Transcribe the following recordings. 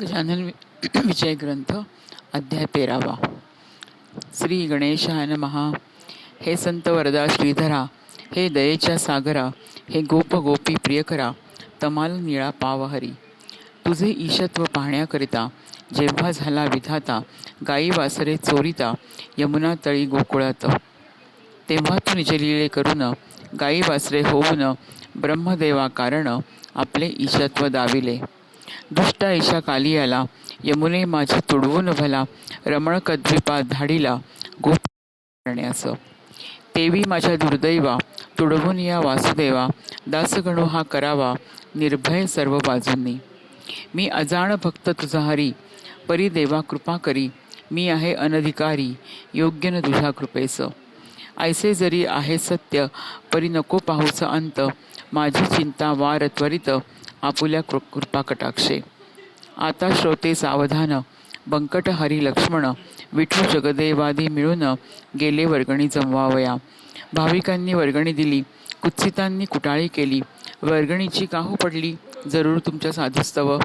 गजानन विजय ग्रंथ अध्याय तेरावा. श्री गणेशाय महा हे संत वरदा श्रीधरा हे दयेच्या सागरा हे गोप गोपी प्रियकरा तमाल निळा पावहरी. तुझे ईशत्व पाहण्याकरिता जेव्हा झाला विधाता गाई वासरे चोरिता यमुना तळी गोकुळात. तेव्हा तू निजलिले करून गाई वासरे होऊन ब्रह्मदेवा कारण आपले ईशत्व दाविले. दुष्ट ईशा काली आला यमुने माझी तुडवून भला रमण कद्विपा धाडीला. गोप करण्याचं. तेवी माझ्या दुर्दैवा. तुडवून या वासुदेवा. दासगणू हा करावा. निर्भय सर्व बाजूंनी. मी अजाण भक्त तुझा हरी. परी देवा कृपा करी. मी आहे अनधिकारी. योग्य न तुझ्या कृपेचं. ऐसे जरी आहे सत्य परी नको पाहूचं अंत. माझी चिंता वार त्वरित. आपुल्या कृ कृपा कटाक्षे. आता श्रोते सावधान बंकट हरी लक्ष्मण विठू जगदेवादी मिळून गेले वर्गणी जमवावया. भाविकांनी वर्गणी दिली कुत्सितांनी कुटाळी केली. वर्गणीची काहू पडली? जरूर तुमच्या साधुस्तव.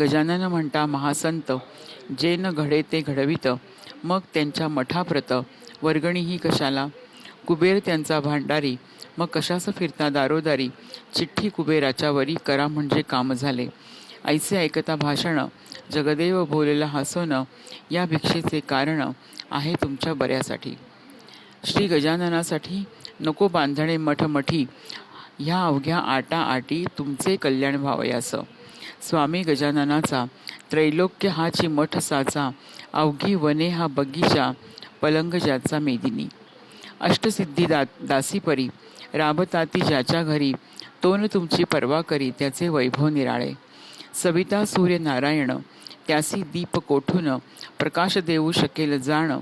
गजानन म्हणता महासंत जे न घडे ते घडवित मग त्यांच्या मठाप्रत. वर्गणी ही कशाला? कुबेर त्यांचा भांडारी. मग कशास फिरता दारोदारी? चिठ्ठी कुबेराच्या वरी करा म्हणजे काम झाले. ऐसे ऐकता भाषण जगदेव बोलेला हसवणं या भिक्षेचे कारण आहे तुमच्या बऱ्यासाठी. श्री गजाननासाठी नको बांधणे मठमठी ह्या अवघ्या आटा आटी तुमचे कल्याण व्हावयास स्वामी गजाननाचा त्रैलोक्य हाची मठ साचा अवघी वने हा बगीचा पलंग ज्याचा मेदिनी. अष्टसिद्धी दा दासीपरी राबताती ज्याच्या घरी तोन तुमची पर्वा करी त्याचे वैभव निराळे. सविता सूर्य नारायण त्यासी दीप कोठून प्रकाश देऊ शकेल जाण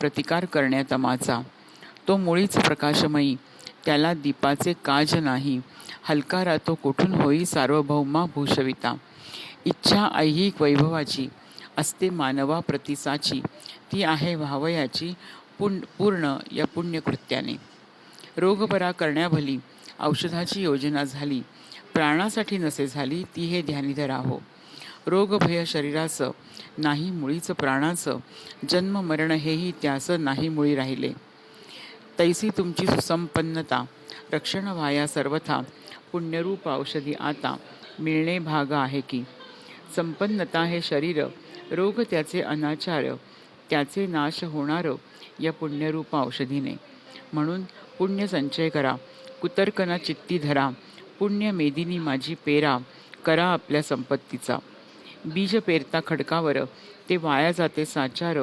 प्रतिकार करण्यात माचा तो मुळीच प्रकाशमयी त्याला दीपाचे काज नाही हलकारा तो कोठून होई सार्वभौमा भूषविता. इच्छा ऐहिक वैभवाची असते मानवा प्रतिसाची ती आहे व्हावयाची पुण पूर्ण या पुण्यकृत्याने. रोग बरा करण्याभली औषधाची योजना झाली. प्राणासाठी नसे झाली ती हे ध्यानी धरा हो शरीराचं नाही मुळीचं प्राणाचं जन्म मरण हेही त्याचं नाही मुळी राहिले. तैसी तुमची सुसंपन्नता रक्षण व्हाया सर्वथा पुण्यरूप औषधी आता मिळणे भाग आहे की. संपन्नता हे शरीर रोग त्याचे अनाचार त्याचे नाश होणारं या पुण्यरूप औषधीने. म्हणून पुण्य संचय करा कुतर्कना चित्ती धरा पुण्य मेदिनी माझी पेरा करा आपल्या संपत्तीचा. बीज पेरता खडकावर ते वाया जाते साचार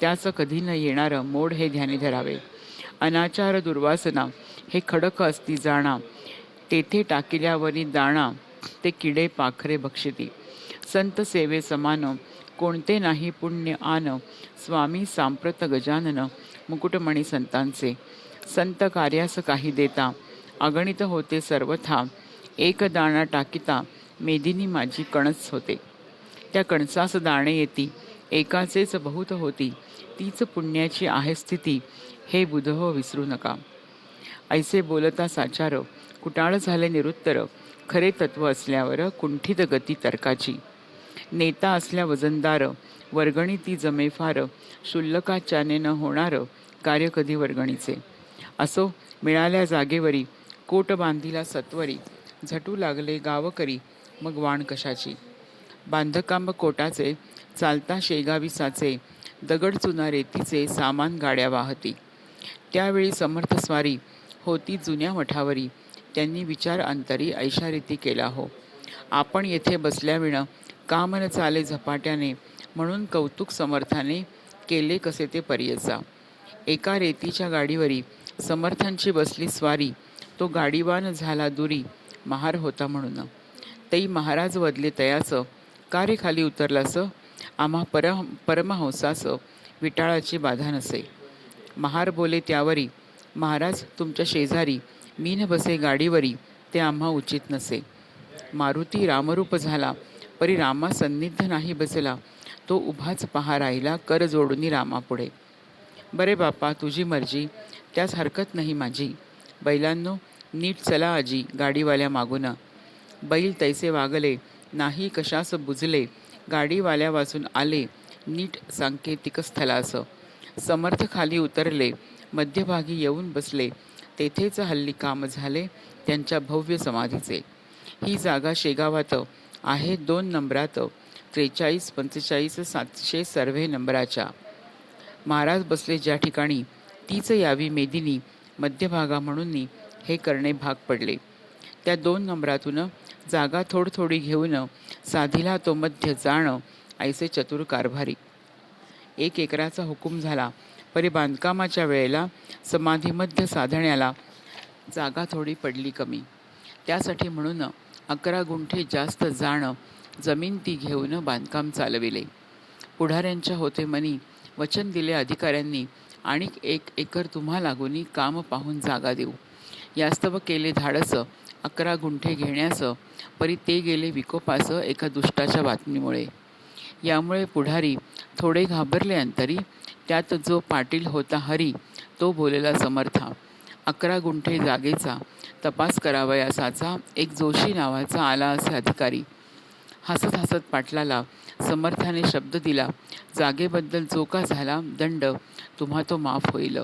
त्याचं कधी न येणारं मोड हे ध्यानी धरावे. अनाचार दुर्वासना हे खडक असती जाणा तेथे टाकिल्यावरी दाणा ते किडे पाखरे भक्षिती संत सेवे समान कोणते नाही पुण्य आन स्वामी सांप्रत गजानन मुकुटमणी संतांचे. संत कार्यास काही देता अगणित होते सर्वथा एक दाणा टाकिता मेदिनी माझी कणस होते. त्या कणसास दाणे येती एकाचेच बहुत होती तीच पुण्याची आहे स्थिती हे बुध विसरू नका. ऐसे बोलता साचार कुटाळ झाले निरुत्तर खरे तत्व असल्यावर कुंठित गती तर्काची. नेता असल्या वजनदार वर्गणी ती जमे फार शुल्लकाच्याने न होणार कार्य कधी वर्गणीचे. असो मिळाल्या जागेवरी कोट बांधिला सत्वरी झटू लागले गावकरी मग वाण कशाची? बांधकाम कोटाचे चालता शेगावी साचे दगड चुना रेतीचे सामान गाड्या वाहती. त्यावेळी समर्थ स्वारी होती जुन्या मठावरी त्यांनी विचार अंतरी ऐशारीती केला हो. आपण येथे बसल्याविणं काम न चाले झपाट्याने म्हणून कौतुक समर्थाने केले कसे ते पर्यचा. एका रेतीच्या गाडीवरी समर्थांची बसली स्वारी तो गाडीवान झाला दुरी महार होता म्हणून. तई महाराज वदले तयाचं रे खाली उतरलास? आम्हा पर परमहंसास विटाळाची बाधा नसे. महार बोले त्यावरी महाराज तुमच्या शेजारी मीन बसे गाडीवरी ते आम्हा उचित नसे. मारुती रामरूप झाला परी रामा सन्निध नाही बसला. तो उभाच पहा राहिला कर जोडून रामापुढे बरे बापा तुझी मर्जी. त्यास हरकत नाही माझी. बैलांनो नीट चला आजी गाडीवाल्या मागून. बैल तैसे वागले नाही कशास बुजले. गाडीवाल्यावाचून आले नीट सांकेतिक स्थलास. समर्थ खाली उतरले मध्यभागी येऊन बसले. तेथेच हल्ली काम झाले त्यांच्या भव्य समाधीचे. ही जागा शेगावात आहे दोन नंबरात त्रेचाळीस पंचेचाळीस सातशे सर्व्हे नंबराच्या. महाराज बसले ज्या ठिकाणी तीच यावी मेदिनी मध्यभागा म्हणून हे करणे भाग पडले. त्या दोन नंबरातून जागा थोड थोडी घेऊन साधीला तो मध्य जाणं ऐसे चतुर कारभारी. एक एकराचा हुकूम झाला परी बांधकामाच्या वेळेला समाधीमध्य साधण्याला जागा थोडी पडली कमी. त्यासाठी म्हणून अकरा गुंठे जास्त जाणं जमीन ती घेऊन बांधकाम चालविले. पुढाऱ्यांच्या होते मनी वचन दिले अधिकाऱ्यांनी आणि एक एकर तुम्हा लागून काम पाहून जागा देऊ. यास्तव केले धाडस अकरा गुंठे घेण्याचं परी ते गेले विकोपासं एका दुष्टाच्या बातमीमुळे. यामुळे पुढारी थोडे घाबरले अंतरी त्यात जो पाटील होता हरी तो बोलेला समर्था. अकरा गुंठे जागेचा तपास करावयासाचा एक जोशी नावाचा आला असे अधिकारी. हसत हसत पाटलाला समर्थाने शब्द दिला जागेबद्दल जो का झाला दंड तुम्हा तो माफ होईल.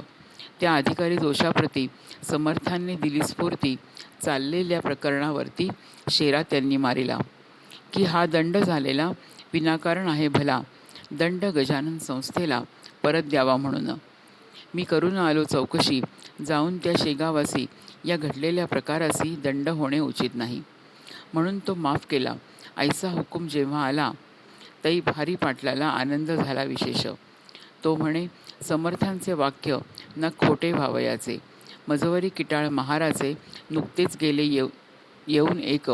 त्या अधिकारी दोषाप्रती समर्थांनी दिली स्फूर्ती चाललेल्या प्रकरणावरती शेरा त्यांनी मारिला. की हा दंड झालेला विनाकारण आहे भला दंड गजानन संस्थेला परत द्यावा म्हणून. मी करून आलो चौकशी जाऊन त्या शेगावासी या घडलेल्या प्रकारासी दंड होणे उचित नाही. म्हणून तो माफ केला. ऐसा हुकूम जेव्हा आला तई भारी पाटलाला आनंद झाला विशेष. तो म्हणे समर्थांचे वाक्य न खोटे व्हावयाचे. मजवरी किटाळ महाराजे नुकतेच गेले येऊ येऊन एक.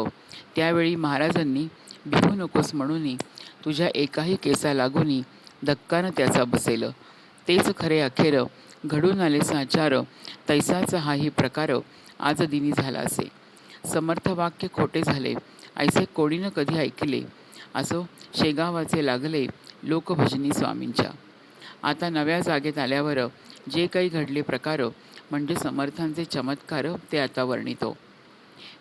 त्यावेळी महाराजांनी भिवू नकोस म्हणून तुझ्या एकाही केसा लागूनी धक्कानं त्याचा बसेल. तेच खरे अखेर घडून आले साचार तैसाचा हाही प्रकार आज दिनी झाला असे. समर्थ वाक्य खोटे झाले ऐसे कोणीनं कधी ऐकले. असो शेगावाचे लागले लोकभजनी स्वामींच्या. आता नव्या जागेत आल्यावर जे काही घडले प्रकार म्हणजे समर्थांचे चमत्कार ते आता वर्णितो.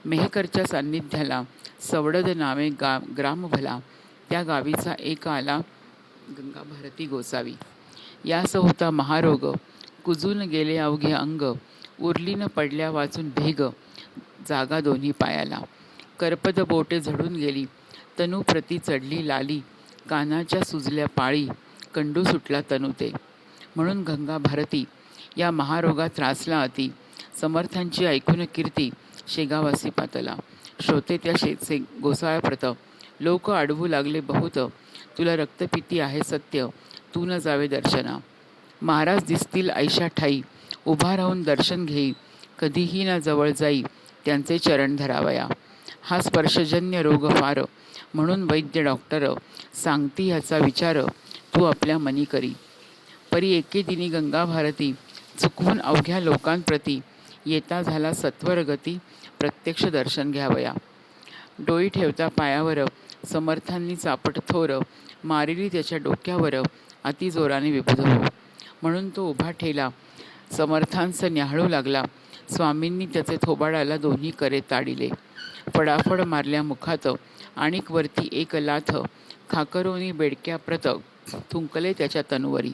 मेहकरच्या सान्निध्याला सवडद नावे गा ग्राम भला त्या गावीचा एक आला गंगा भारती गोसावी. यास होता महारोग कुजून गेले अवघे अंग. उरलीन पडल्या वाचून भेग. जागा दोन्ही पायाला. करपद बोटे झडून गेली. तनू प्रती चढली लाली. कानाच्या सुजल्या पाळी. कंडू सुटला तनुते. म्हणून गंगा भारती. या महारोगात त्रासला अति. समर्थांची ऐकून कीर्ती. शेगावासी पातला. श्रोते त्या शेतसे गोसाळ्याप्रत लोक अडवू लागले बहुत. तुला रक्तपिती आहे सत्य. तू न जावे दर्शना. महाराज दिसतील ऐशा ठाई. उभा राहून दर्शन घेई. कधीही न जवळ जाई त्यांचे चरण धरावया. हा स्पर्शजन्य रोग फार. म्हणून वैद्य डॉक्टर सांगती ह्याचा विचार तू आपल्या मनी करी. परी एके दिनी गंगा भारती चुकवून अवघ्या लोकांप्रती येता झाला सत्वर गती प्रत्यक्ष दर्शन घ्यावया. डोई ठेवता पायावर समर्थांनी चापट थोर मारिली त्याच्या डोक्यावर अतिजोराने विबुध हो म्हणून तो उभा ठेला. समर्थांचं न्याहाळू लागला. स्वामींनी त्याचे थोबाडाला दोन्ही करे ताडिले. फडाफड मारल्या मुखात आणिक वरती एक लाथ खाकरोनी बेडक्या प्रत थुंकले त्याच्या तनुवरी.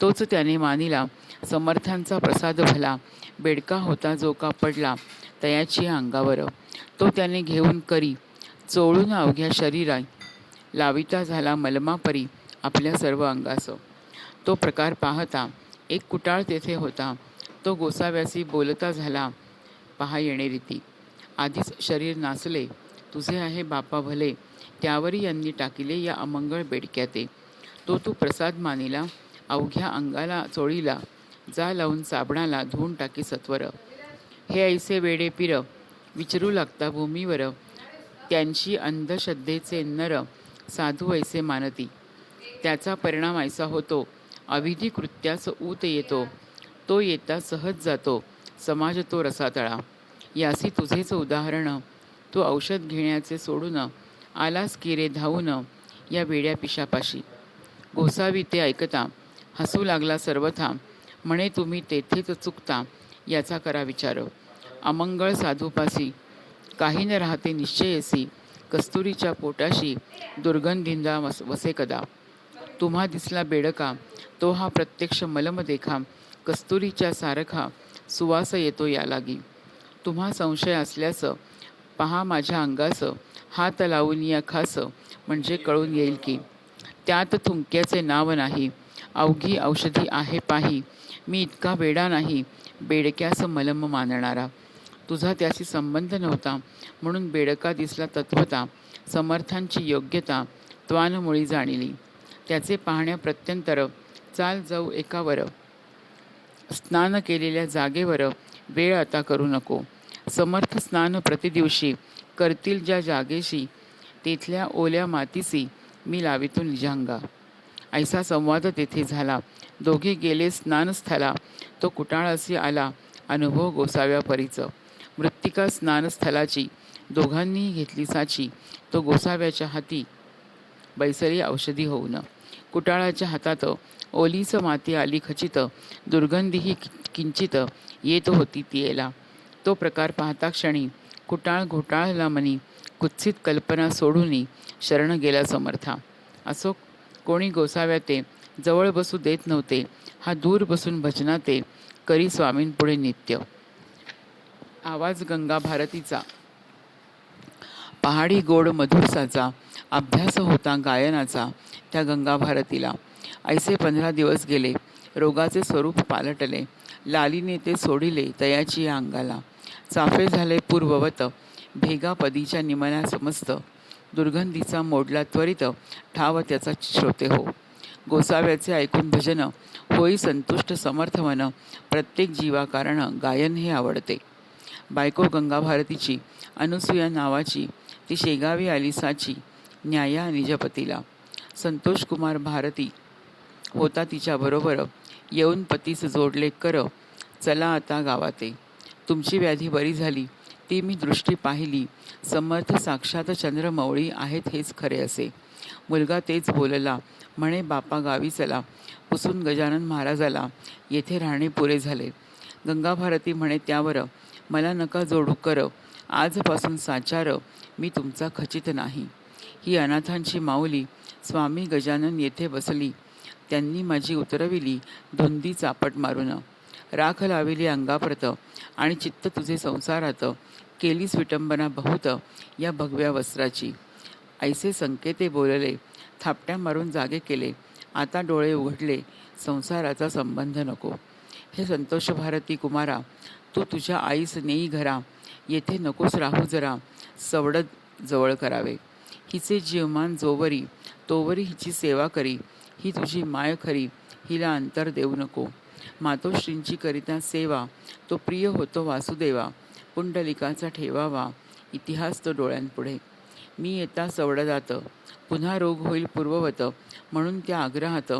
तोच त्याने मानिला. समर्थांचा प्रसाद भला. बेडका होता जो का पडला तयाची अंगावर. तो त्याने घेऊन करी. चोळून अवघ्या शरीरा लाविता झाला मलमापरी आपल्या सर्व अंगास. तो प्रकार पाहता एक कुटाळ तेथे होता. तो गोसाव्यासी बोलता झाला पहा येणे रीती आधीच शरीर नाचले तुझे आहे बापा भले त्यावरी यांनी टाकिले या अमंगळ बेडक्याते. तो तू प्रसाद मानिला अवघ्या अंगाला चोळीला जा लावून साबणाला धुवून टाकी सत्वर. हे ऐसे वेडे पिर विचारू लागता भूमीवर त्यांची अंधश्रद्धेचे नर साधू ऐसे मानती. त्याचा परिणाम ऐसा होतो अविधी कृत्यास ऊत येतो. तो येता सहज जातो. समाज तो रसातळा. यासी तुझेच उदाहरण. तू औषध घेण्याचे सोडून आलास किरे धावून या वेड्या पिशापाशी. गोसावी ते ऐकता हसू लागला सर्वथा. म्हणे तुम्ही तेथेच चुकता याचा करा विचार. अमंगळ साधूपासी. काही न राहते निश्चयसी. कस्तुरीच्या पोटाशी दुर्गंधिंदा वस वसे कदा तुम्हा दिसला बेडका तो हा प्रत्यक्ष मलम देखा कस्तुरीच्या सारखा सुवास येतो या लागी तुम्हा संशय असल्याचं पहा माझ्या अंगाचं हात लावून या खास म्हणजे कळून येईल की त्यात थुंक्याचे नाव नाही अवघी औषधी आहे पाही मी इतका वेडा नाही बेडक्यास मलम मानणारा. तुझा त्याशी संबंध नव्हता म्हणून बेडका दिसला तत्वता समर्थांची योग्यता त्वानमुळी जाणिली. त्याचे पाहण्या प्रत्यंतर चाल जाऊ एकावर. स्नान केलेल्या जागेवर वेळ आता करू नको. समर्थ स्नान प्रतिदिवशी करतील ज्या जागेशी तेथल्या ओल्या मातीसी मी लावितो निजांगा. ऐसा संवाद तेथे झाला. दोघे गेले स्नानस्थला. तो कुटाळासी आला. अनुभव गोसाव्या परीच. मृत्तिका स्नानस्थलाची दोघांनीही घेतली साची. तो गोसाव्याच्या हाती बैसरी औषधी होऊन कुटाळाच्या हातात ओलीच माती आली खचित. दुर्गंधीही किंचित येत होती तियेला. तो प्रकार पाहता क्षणी कुटाळ घोटाळला मनी कुत्सित कल्पना सोडूनी शरण गेला समर्था. असो कोणी गोसाव्या ते जवळ बसू देत नव्हते हा दूर बसून भजनाते करी स्वामींपुढे नित्य. आवाज गंगा भारतीचा. पहाडी गोड मधुरसाचा अभ्यास होता गायनाचा त्या गंगा भारतीला. ऐसे पंधरा दिवस गेले. रोगाचे स्वरूप पालटले. लालीने ते सोडिले तयाची या अंगाला. चाफे झाले पूर्ववत. भेगा पदीच्या समस्त. दुर्गंधीचा मोडला त्वरित. ठाव त्याचा श्रोते हो. गोसाव्याचे ऐकून भजन. होई संतुष्ट समर्थ मन. प्रत्येक जीवाकारण गायन हे आवडते. बायको गंगा भारतीची अनुसूया नावाची ती शेगावी आली साची न्याया निजपतीला. संतोष कुमार भारती होता तिच्याबरोबर येऊन पतीस जोडले कर चला आता गावाते. तुमची व्याधी बरी झाली ती मी दृष्टी पाहिली. समर्थ साक्षात चंद्रमौळी आहेत हेच खरे असे. मुलगा तेच बोलला म्हणे बापा गावी चला. पुसून गजानन महाराजाला येथे राहणे पुरे झाले. गंगा भारती म्हणे त्यावर मला नका जोडू कर. आजपासून साचार मी तुमचा खचित नाही. ही अनाथांची माऊली स्वामी गजानन येथे बसली. त्यांनी माझी उतरविली धुंदी चापट मारून. राख लाविली अंगाप्रत आणि चित्त तुझे संसारात केलीस विटंबना बहुत या भगव्या वस्त्राची. ऐसे संकेते बोलले थापट्या मारून जागे केले. आता डोळे उघडले संसाराचा संबंध नको. हे संतोष भारती कुमारा तू तुझ्या आईस नेई घरा. येथे नकोस राहू जरा. सवडत जवळ करावे. हिचे जीवमान जोवरी तोवरी हिची सेवा करी. ही तुझी माय खरी हिला अंतर देऊ नको. मातोश्रींची करिता सेवा तो प्रिय होतो वासुदेवा. पुंडलिकाचा ठेवावा इतिहास तो डोळ्यांपुढे. मी येता सवडदात पुन्हा रोग होईल पूर्ववत म्हणून त्या आग्रहात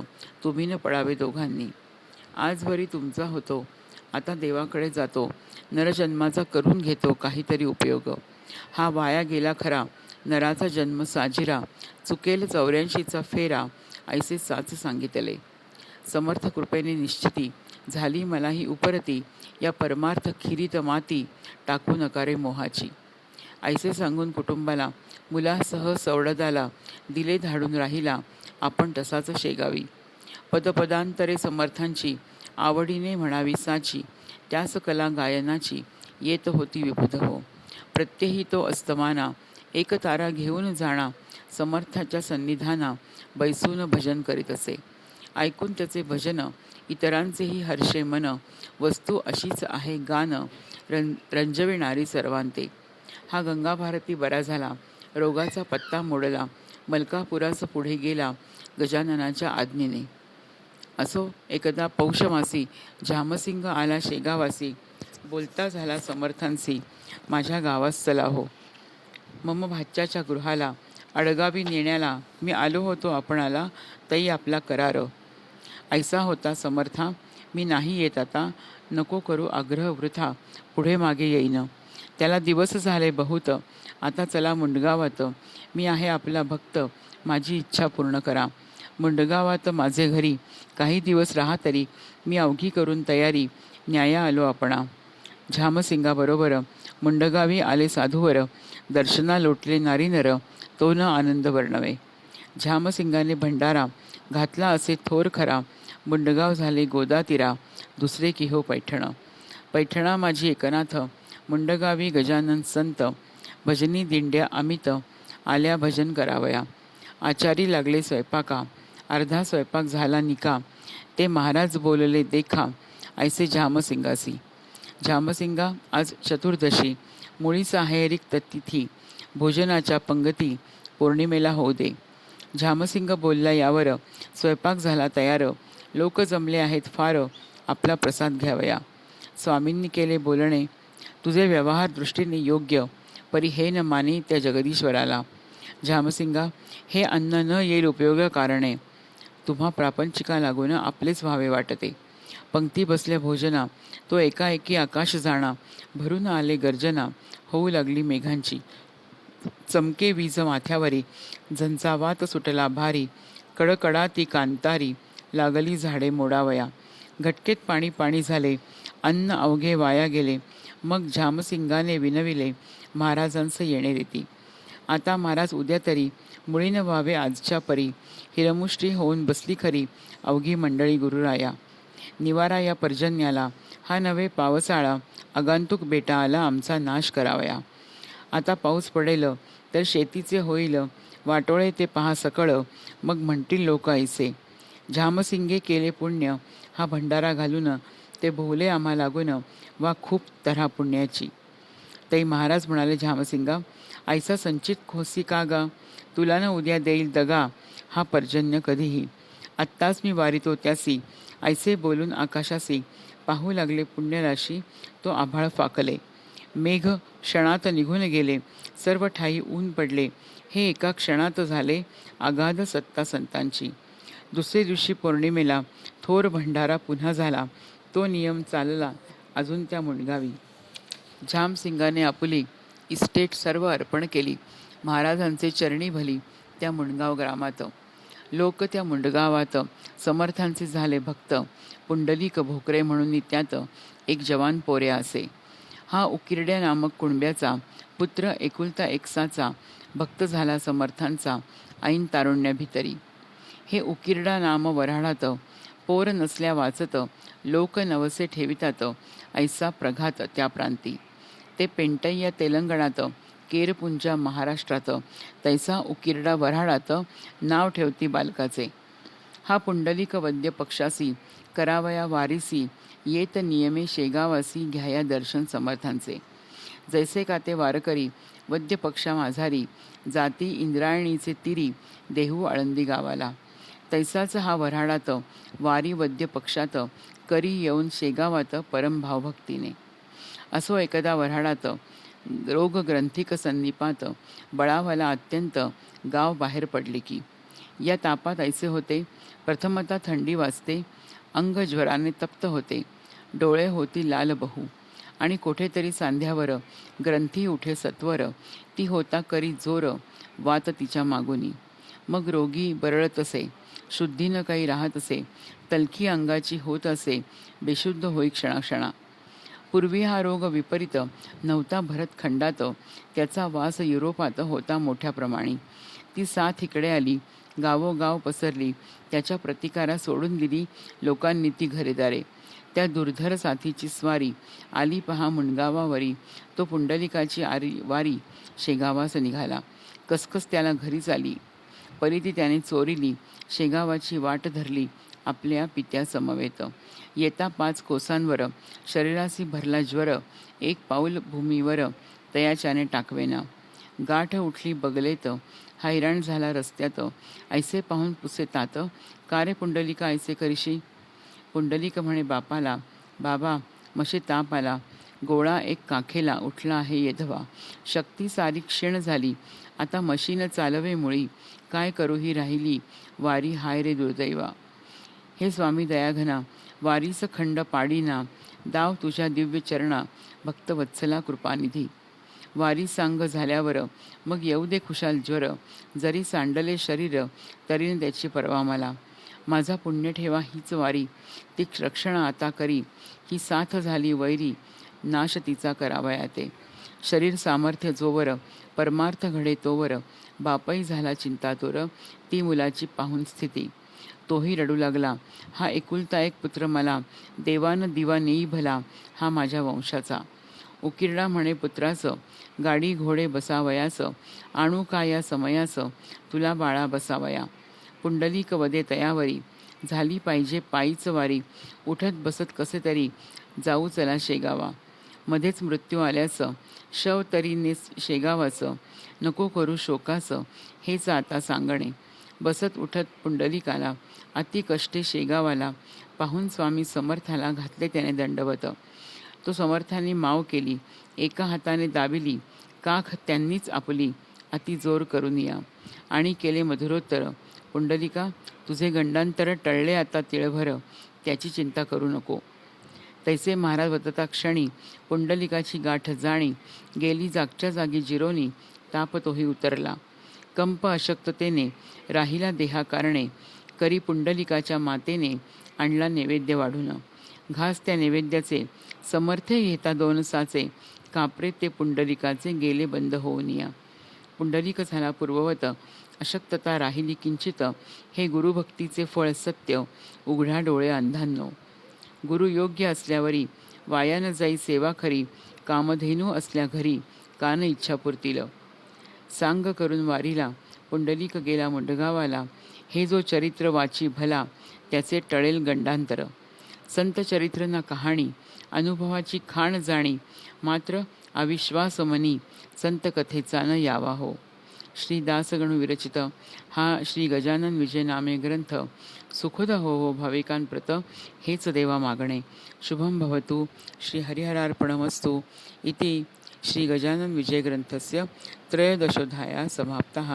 तुम्ही न पडावे दोघांनी. आजवरी तुमचा होतो. आता देवाकडे जातो. नरजन्माचा करून घेतो काहीतरी उपयोग. हा वाया गेला खरा. नराचा जन्म साजिरा. चुकेल चौऱ्याऐंशीचा फेरा. ऐसे साच सांगितले. समर्थ कृपेने निश्चिती. झाली मलाही उपरती. या परमार्थ खिरीत माती. टाकू नकारे मोहाची. ऐसे सांगून कुटुंबाला मुलासह सवडदाला दिले धाडून राहिला. आपण तसाच शेगावी. पदपदांतरे समर्थांची आवडीने म्हणावी साची त्यास कला गायनाची येत होती विबुध हो. प्रत्येही तो अस्तमाना एक तारा घेऊन जाणा समर्थाच्या सन्निधाना बैसून भजन करीत असे. ऐकून त्याचे भजन इतरांचेही हर्षे मन वस्तू अशीच आहे गाणं रं रंजविणारी सर्वांते. हा गंगा भारती बरा झाला रोगाचा पत्ता मोडला मलकापुरास पुढे गेला गजाननाच्या आज्ञेने. असो एकदा पौषमासी झामसिंग आला शेगावासी बोलता झाला समर्थांसी माझ्या गावास चला हो. मम भाच्याच्या गृहाला अडगावी नेण्याला मी आलो होतो आपणाला तई आपला करार. ऐसा होता समर्था मी नाही येत आता नको करू आग्रह वृथा पुढे मागे येईन. त्याला दिवस झाले बहुत आता चला मुंडगावात. मी आहे आपला भक्त माझी इच्छा पूर्ण करा. मुंडगावात माझे घरी काही दिवस राहा तरी मी अवघी करून तयारी न्याया आलो आपणा. झामसिंगाबरोबर मुंडगावी आले साधूवर दर्शना लोटले नारी नर तो न आनंद वर्णवे. झामसिंगाने भंडारा घातला असे थोर खरा मुंडगाव झाले गोदातीरा दुसरे की हो पैठण. पैठणा माझी एकनाथ मुंडगावी गजानन संत भजनी दिंड्या अमित आल्या भजन करावया. आचारी लागले स्वयंपाका अर्धा स्वयंपाक झाला निका. ते महाराज बोलले देखा ऐसे झामसिंगासी झामसिंगा आज चतुर्दशी. मुळीचा आहे रिक्त तिथी. भोजनाच्या पंगती पौर्णिमेला होऊ दे. झामसिंग बोलला यावर स्वयंपाक झाला तयार. लोक जमले आहेत फार. आपला प्रसाद घ्यावया. स्वामींनी केले बोलणे. तुझे व्यवहार दृष्टीने योग्य. परी हे न माने त्या जगदीश्वराला. झामसिंगा हे अन्न न येईल उपयोग कारणे तुम्हा प्रापंचिका लागून आपलेच व्हावे वाटते. पंक्ती बसल्या भोजना तो एकाएकी आकाश जाणा भरून आले गर्जना होऊ लागली मेघांची. चमके वीज माथ्यावरी झंझावात सुटला भारी कडकडा ती कांतारी लागली झाडे मोडावया. घटकेत पाणी पाणी झाले अन्न अवघे वाया गेले मग झामसिंगाने विनविले महाराजांस येणे देती. आता महाराज उद्या तरी मुळीन व्हावे आजच्या परी. हिरमुष्टी होऊन बसली खरी अवघी मंडळी गुरुराया. निवारा या पर्जन्याला हा नवे पावसाळा अगांतुक बेटा आला आमचा नाश करावया. आता पाऊस पडेल तर शेतीचे होईल वाटोळे ते पहा सकळ मग म्हणतील लोक ऐसे. झामसिंगे केले पुण्य हा भंडारा घालून ते भोवले आम्हा लागून वा खूप तऱ्हा पुण्याची. तई महाराज म्हणाले झामसिंगा ऐसा संचित खोसी का गा? तुला ना उद्या देईल दगा हा पर्जन्य कधीही. आत्ताच मी वारितो त्यासी ऐसे बोलून आकाशासी पाहू लागले पुण्यराशी तो आभाळ फाकले. मेघ क्षणात निघून गेले सर्व ठाई ऊन पडले. हे एका क्षणात झाले अगाध सत्ता संतांची. दुसरे दिवशी पौर्णिमेला थोर भंडारा पुन्हा झाला. तो नियम चालला अजून त्या मुणगावी झामसिंगाने आपली इस्टेट सर्व अर्पण केली. महाराजांचे चरणी भली त्या मुंडगाव ग्रामात. लोक त्या मुंडगावात समर्थांचे झाले भक्त. पुंडलिक भोकरे म्हणून त्यात एक जवान पोऱ्या असे. हा उकिरड्या नामक कुणब्याचा पुत्र एकुलता एकसाचा भक्त झाला समर्थांचा ऐन तारुण्याभितरी. हे उकिरडा नाम वऱ्हाडात पोर नसल्या वाचत लोक नवसे ठेवितात ऐसा प्रघात त्या प्रांती. ते पेंटय्या तेलंगणात केरपुंजा महाराष्ट्रात. तैसा उकिरडा वऱ्हाडात नाव ठेवती बालकाचे. हा पुंडलिक वद्य पक्षासी करावया वारीसी येत नियमे शेगावासी घ्याया दर्शन समर्थांचे. जैसे का ते वारकरी वद्य पक्षा माझारी जाती इंद्रायणीचे तिरी देहू आळंदी गावाला. तैसाच हा वऱ्हाडात वारी वद्य पक्षात करी येऊन शेगावात परमभावभक्तीने. असो एकदा वऱ्हाडात रोगग्रंथिक संनिपात बळावाला अत्यंत गाव बाहेर पडले की. या तापात ऐसे होते प्रथमतः थंडी वाजते अंग ज्वराने तप्त होते डोळे होती लाल बहू आणि कुठेतरी सांध्यावर ग्रंथी उठे सत्वर ती होता करी जोर वात तिच्या मागुनी. मग रोगी बरळत असे शुद्धीनं काही राहत असे तलखी अंगाची होत असे बेशुद्ध होई क्षणाक्षणा. पूर्वी हा रोग विपरीत नव्हता भरत खंडात त्याचा वास युरोपात होता मोठ्या प्रमाणी ती साथ इकडे आली गावोगाव पसरली त्याच्या प्रतिकारा सोडून दिली लोकांनी ती घरेदारे. त्या दुर्धर साथीची स्वारी आली पहा मुंडगावावरी तो पुंडलिकाची आरी वारी शेगावास निघाला. कसकस त्याला घरीच आली परी ती त्याने चोरिली शेगावाची वाट धरली आपल्या पित्यासमवेत. येता पाच कोसांवर शरीरासी भरला ज्वर एक पाऊल भूमीवर तयाच्याने टाकवेना. गाठ उठली बगलेत हैराण झाला रस्त्यात. ऐसे पाहून पुसे तात कारे पुंडलिका ऐसे करीशी? पुंडलिक म्हणे बापाला बाबा मशे ताप आला. गोळा एक काखेला उठला आहे येधवा. शक्ती सारी क्षीण झाली. आता मशीन चालवेमुळे काय करू ही राहिली? वारी हाय रे दुर्दैवा. हे स्वामी दयाघना वारीस खंड पाडीना दाव तुझ्या दिव्य चरणा भक्तवत्सला कृपानिधी. वारी सांग झाल्यावर मग येऊ दे खुशाल ज्वर जरी सांडले शरीर तरी त्याची परवा मला. माझा पुण्य ठेवा हीच वारी ती रक्षण आता करी ही साथ झाली वैरी नाश तिचा करावया ते. शरीर सामर्थ्य जोवर परमार्थ घडे तोवर बापही झाला चिंतातोर ती मुलाची पाहून स्थिती. तोही रडू लागला. हा एकुलता एक पुत्र मला देवान दिवा नेई भला हा माझ्या वंशाचा. उकिरडा म्हणे पुत्राचं गाडी घोडे बसावयास आणू का या समयाचं तुला बाळा बसावया. पुंडलिक वदे तयावरी झाली पाहिजे पायीच वारी उठत बसत कसे तरी जाऊ चला शेगावा. मध्येच मृत्यू आल्याचं शव तरी नेस शेगावाचं नको करू शोकाचं हेच आता सांगणे. बसत उठत पुंडलिकाला अति कष्टे शेगावाला पाहून स्वामी समर्थाला घातले त्याने दंडवत. तो समर्थाने माव केली एका हाताने दाबिली काख त्यांनीच आपली अति जोर करून या. आणि केले मधुरोत्तर पुंडलिका तुझे गंडांतर टळले आता तिळभर त्याची चिंता करू नको. तैसे महाराज वतता क्षणी पुंडलिकाची गाठ जाणी गेली जागच्या जागी जिरोनी ताप तोही उतरला. कंप अशक्ततेने राहिला देहाकारणे करी पुंडलिकाच्या मातेने आणला नैवेद्य वाढून. घास त्या नैवेद्याचे समर्थ घेता दोन साचे कापरे ते पुंडलिकाचे गेले बंद होऊन या. पुंडलिक झाला पूर्ववत अशक्तता राहिली किंचित हे गुरुभक्तीचे फळ सत्य उघड्या डोळे अंधांनो गुरु योग्य असल्यावरी वायानं जाई सेवा खरी कामधेनू असल्या घरी कान इच्छा पुरतील सांग करून वारीला पुंडलिक गेला मुंडगावाला. हे जो चरित्र वाची भला त्याचे टळेल गंडांतर. संत चरित्र ना कहाणी अनुभवाची खाण जाणी मात्र अविश्वास मनी संत कथेचा न यावा हो. श्री दासगणू विरचित हा श्री गजानन विजय नामे ग्रंथ. सुखद हो हो भाविकांप्रत हेच देवा मागणे. शुभम भवतु श्री हरिहरार्पणमस्तु. इति श्री गजानन विजय ग्रंथस्य समाप्तः।